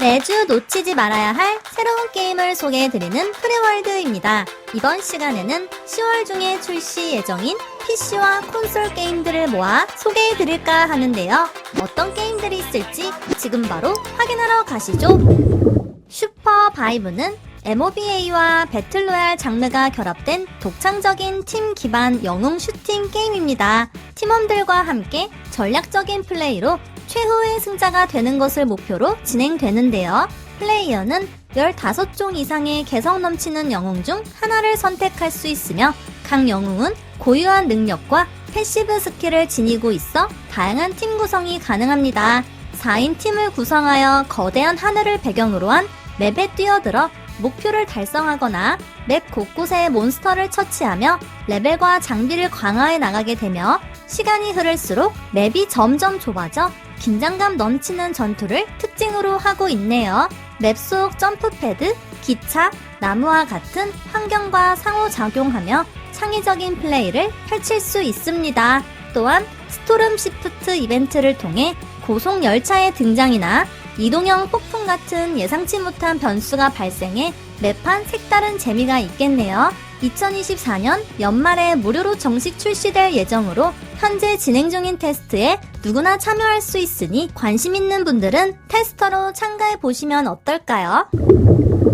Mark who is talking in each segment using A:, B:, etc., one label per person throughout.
A: 매주 놓치지 말아야 할 새로운 게임을 소개해드리는 프리월드입니다. 이번 시간에는 10월 중에 출시 예정인 PC와 콘솔 게임들을 모아 소개해드릴까 하는데요. 어떤 게임들이 있을지 지금 바로 확인하러 가시죠. 슈퍼 바이브는 MOBA와 배틀로얄 장르가 결합된 독창적인 팀 기반 영웅 슈팅 게임입니다. 팀원들과 함께 전략적인 플레이로 최후의 승자가 되는 것을 목표로 진행되는데요. 플레이어는 15종 이상의 개성 넘치는 영웅 중 하나를 선택할 수 있으며 각 영웅은 고유한 능력과 패시브 스킬을 지니고 있어 다양한 팀 구성이 가능합니다. 4인 팀을 구성하여 거대한 하늘을 배경으로 한 맵에 뛰어들어 목표를 달성하거나 맵 곳곳에 몬스터를 처치하며 레벨과 장비를 강화해 나가게 되며 시간이 흐를수록 맵이 점점 좁아져 긴장감 넘치는 전투를 특징으로 하고 있네요. 맵 속 점프패드, 기차, 나무와 같은 환경과 상호작용하며 창의적인 플레이를 펼칠 수 있습니다. 또한 스토름 시프트 이벤트를 통해 고속 열차의 등장이나 이동형 폭풍 같은 예상치 못한 변수가 발생해 매판 색다른 재미가 있겠네요. 2024년 연말에 무료로 정식 출시될 예정으로 현재 진행 중인 테스트에 누구나 참여할 수 있으니 관심 있는 분들은 테스터로 참가해 보시면 어떨까요?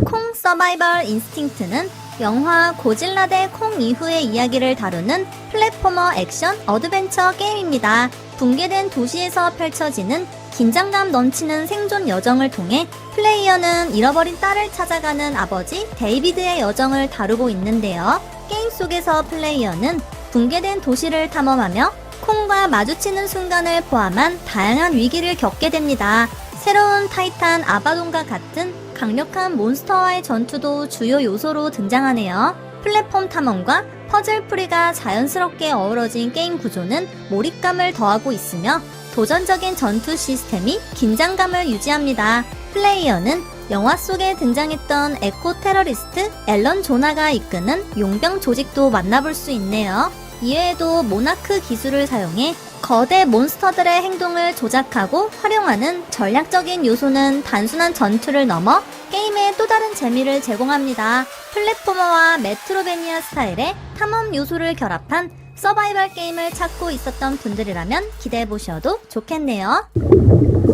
A: 콩 서바이벌 인스팅트는 영화 고질라 대 콩 이후의 이야기를 다루는 플랫포머 액션 어드벤처 게임입니다. 붕괴된 도시에서 펼쳐지는 긴장감 넘치는 생존 여정을 통해 플레이어는 잃어버린 딸을 찾아가는 아버지 데이비드의 여정을 다루고 있는데요. 게임 속에서 플레이어는 붕괴된 도시를 탐험하며 콩과 마주치는 순간을 포함한 다양한 위기를 겪게 됩니다. 새로운 타이탄 아바돈과 같은 강력한 몬스터와의 전투도 주요 요소로 등장하네요. 플랫폼 탐험과 퍼즐 풀이가 자연스럽게 어우러진 게임 구조는 몰입감을 더하고 있으며 도전적인 전투 시스템이 긴장감을 유지합니다. 플레이어는 영화 속에 등장했던 에코 테러리스트 앨런 조나가 이끄는 용병 조직도 만나볼 수 있네요. 이외에도 모나크 기술을 사용해 거대 몬스터들의 행동을 조작하고 활용하는 전략적인 요소는 단순한 전투를 넘어 게임에 또 다른 재미를 제공합니다. 플랫포머와 메트로베니아 스타일의 탐험 요소를 결합한 서바이벌 게임을 찾고 있었던 분들이라면 기대해 보셔도 좋겠네요.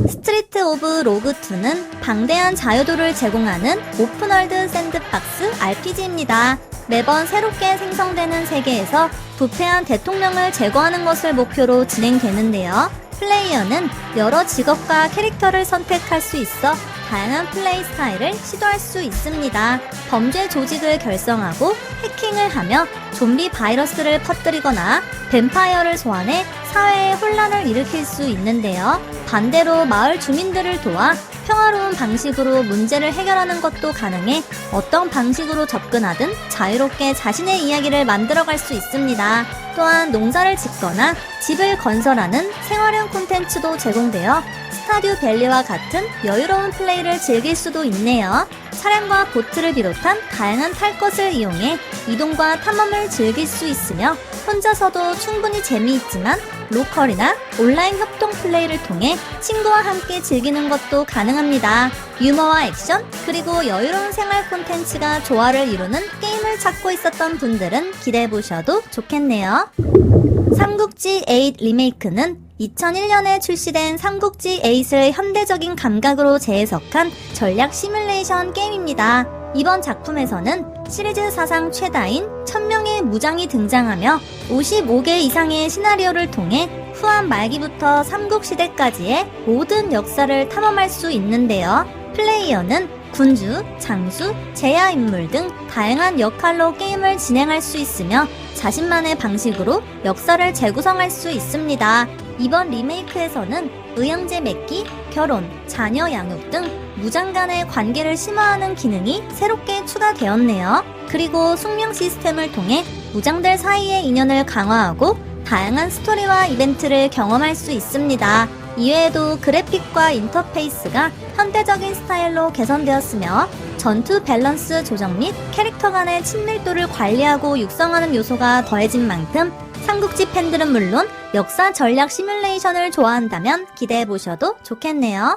A: 스트리트 오브 로그2는 방대한 자유도를 제공하는 오픈월드 샌드박스 RPG입니다. 매번 새롭게 생성되는 세계에서 부패한 대통령을 제거하는 것을 목표로 진행되는데요. 플레이어는 여러 직업과 캐릭터를 선택할 수 있어 다양한 플레이 스타일을 시도할 수 있습니다. 범죄 조직을 결성하고 해킹을 하며 좀비 바이러스를 퍼뜨리거나 뱀파이어를 소환해 사회에 혼란을 일으킬 수 있는데요. 반대로 마을 주민들을 도와 평화로운 방식으로 문제를 해결하는 것도 가능해 어떤 방식으로 접근하든 자유롭게 자신의 이야기를 만들어갈 수 있습니다. 또한 농사를 짓거나 집을 건설하는 생활형 콘텐츠도 제공되어 스타듀 밸리와 같은 여유로운 플레이를 즐길 수도 있네요. 차량과 보트를 비롯한 다양한 탈 것을 이용해 이동과 탐험을 즐길 수 있으며 혼자서도 충분히 재미있지만 로컬이나 온라인 협동 플레이를 통해 친구와 함께 즐기는 것도 가능합니다. 유머와 액션, 그리고 여유로운 생활 콘텐츠가 조화를 이루는 게임을 찾고 있었던 분들은 기대해보셔도 좋겠네요. 삼국지 8 리메이크는 2001년에 출시된 삼국지 8을 현대적인 감각으로 재해석한 전략 시뮬레이션 게임입니다. 이번 작품에서는 시리즈 사상 최다인 1000명의 무장이 등장하며 55개 이상의 시나리오를 통해 후한 말기부터 삼국시대까지의 모든 역사를 탐험할 수 있는데요. 플레이어는 군주, 장수, 제야 인물 등 다양한 역할로 게임을 진행할 수 있으며 자신만의 방식으로 역사를 재구성할 수 있습니다. 이번 리메이크에서는 의형제 맺기, 결혼, 자녀 양육 등 무장 간의 관계를 심화하는 기능이 새롭게 추가되었네요. 그리고 숙명 시스템을 통해 무장들 사이의 인연을 강화하고 다양한 스토리와 이벤트를 경험할 수 있습니다. 이외에도 그래픽과 인터페이스가 현대적인 스타일로 개선되었으며 전투 밸런스 조정 및 캐릭터 간의 친밀도를 관리하고 육성하는 요소가 더해진 만큼 삼국지 팬들은 물론 역사 전략 시뮬레이션을 좋아한다면 기대해 보셔도 좋겠네요.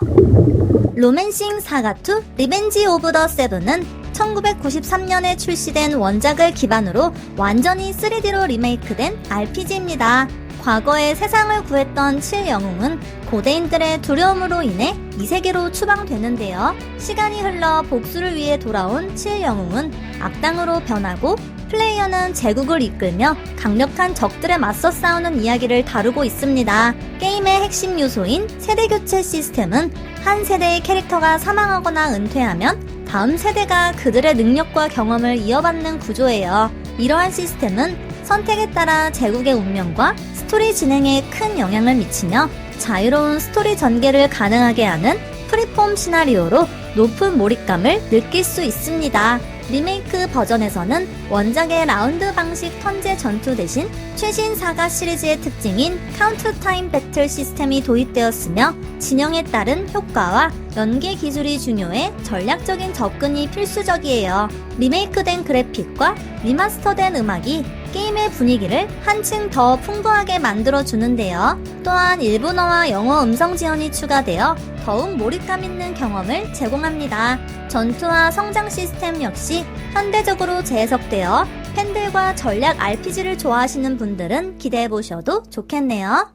A: 로맨싱 사가2 리벤지 오브 더 세븐은 1993년에 출시된 원작을 기반으로 완전히 3D로 리메이크된 RPG입니다. 과거에 세상을 구했던 칠영웅은 고대인들의 두려움으로 인해 이 세계로 추방되는데요. 시간이 흘러 복수를 위해 돌아온 칠영웅은 악당으로 변하고 플레이어는 제국을 이끌며 강력한 적들에 맞서 싸우는 이야기를 다루고 있습니다. 게임의 핵심 요소인 세대 교체 시스템은 한 세대의 캐릭터가 사망하거나 은퇴하면 다음 세대가 그들의 능력과 경험을 이어받는 구조예요. 이러한 시스템은 선택에 따라 제국의 운명과 스토리 진행에 큰 영향을 미치며 자유로운 스토리 전개를 가능하게 하는 프리폼 시나리오로 높은 몰입감을 느낄 수 있습니다. 리메이크 버전에서는 원작의 라운드 방식 턴제 전투 대신 최신 사가 시리즈의 특징인 카운트 타임 배틀 시스템이 도입되었으며 진영에 따른 효과와 연계 기술이 중요해 전략적인 접근이 필수적이에요. 리메이크된 그래픽과 리마스터된 음악이 게임의 분위기를 한층 더 풍부하게 만들어 주는데요. 또한 일본어와 영어 음성 지원이 추가되어 더욱 몰입감 있는 경험을 제공합니다. 전투와 성장 시스템 역시 현대적으로 재해석되어 팬들과 전략 RPG를 좋아하시는 분들은 기대해 보셔도 좋겠네요.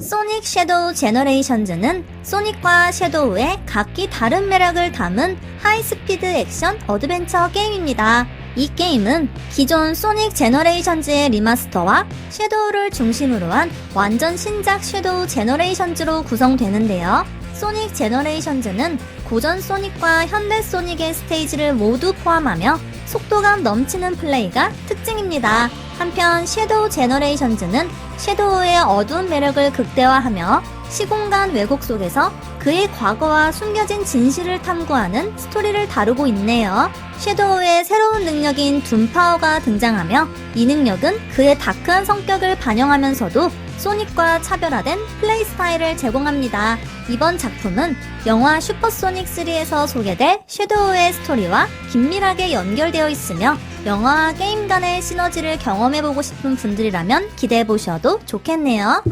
A: 소닉 섀도우 제너레이션즈는 소닉과 섀도우의 각기 다른 매력을 담은 하이스피드 액션 어드벤처 게임입니다. 이 게임은 기존 소닉 제너레이션즈의 리마스터와 섀도우를 중심으로 한 완전 신작 섀도우 제너레이션즈로 구성되는데요. 소닉 제너레이션즈는 고전 소닉과 현대 소닉의 스테이지를 모두 포함하며 속도감 넘치는 플레이가 특징입니다. 한편 섀도우 제너레이션즈는 섀도우의 어두운 매력을 극대화하며 시공간 왜곡 속에서 그의 과거와 숨겨진 진실을 탐구하는 스토리를 다루고 있네요. 섀도우의 새로운 능력인 둠파워가 등장하며 이 능력은 그의 다크한 성격을 반영하면서도 소닉과 차별화된 플레이 스타일을 제공합니다. 이번 작품은 영화 슈퍼소닉 3에서 소개될 섀도우의 스토리와 긴밀하게 연결되어 있으며 영화와 게임 간의 시너지를 경험해보고 싶은 분들이라면 기대해보셔도 좋겠네요.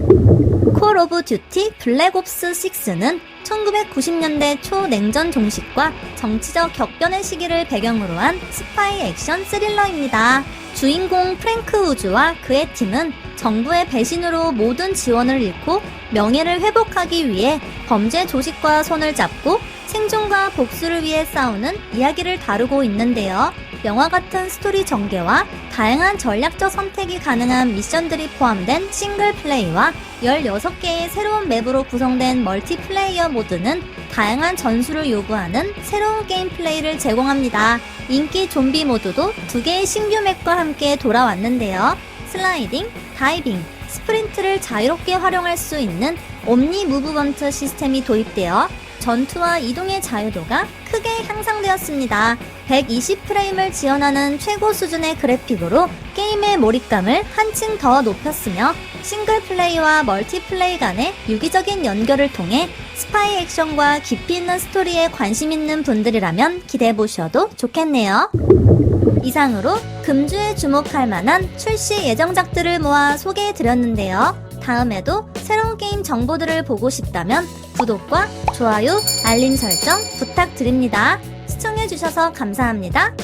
A: 콜 오브 듀티 블랙 옵스 6는 1990년대 초 냉전 종식과 정치적 격변의 시기를 배경으로 한 스파이 액션 스릴러입니다. 주인공 프랭크 우즈와 그의 팀은 정부의 배신으로 모든 지원을 잃고 명예를 회복하기 위해 범죄 조직과 손을 잡고 생존과 복수를 위해 싸우는 이야기를 다루고 있는데요. 영화 같은 스토리 전개와 다양한 전략적 선택이 가능한 미션들이 포함된 싱글 플레이와 16개의 새로운 맵으로 구성된 멀티플레이어 모드는 다양한 전술을 요구하는 새로운 게임 플레이를 제공합니다. 인기 좀비 모드도 두 개의 신규 맵과 함께 돌아왔는데요. 슬라이딩, 다이빙, 스프린트를 자유롭게 활용할 수 있는 옴니 무브먼트 시스템이 도입되어 전투와 이동의 자유도가 크게 향상되었습니다. 120프레임을 지원하는 최고 수준의 그래픽으로 게임의 몰입감을 한층 더 높였으며 싱글 플레이와 멀티플레이 간의 유기적인 연결을 통해 스파이 액션과 깊이 있는 스토리에 관심 있는 분들이라면 기대해 보셔도 좋겠네요. 이상으로 금주에 주목할 만한 출시 예정작들을 모아 소개해 드렸는데요. 다음에도 새로운 게임 정보들을 보고 싶다면 구독과 좋아요, 알림 설정 부탁드립니다. 시청해주셔서 감사합니다.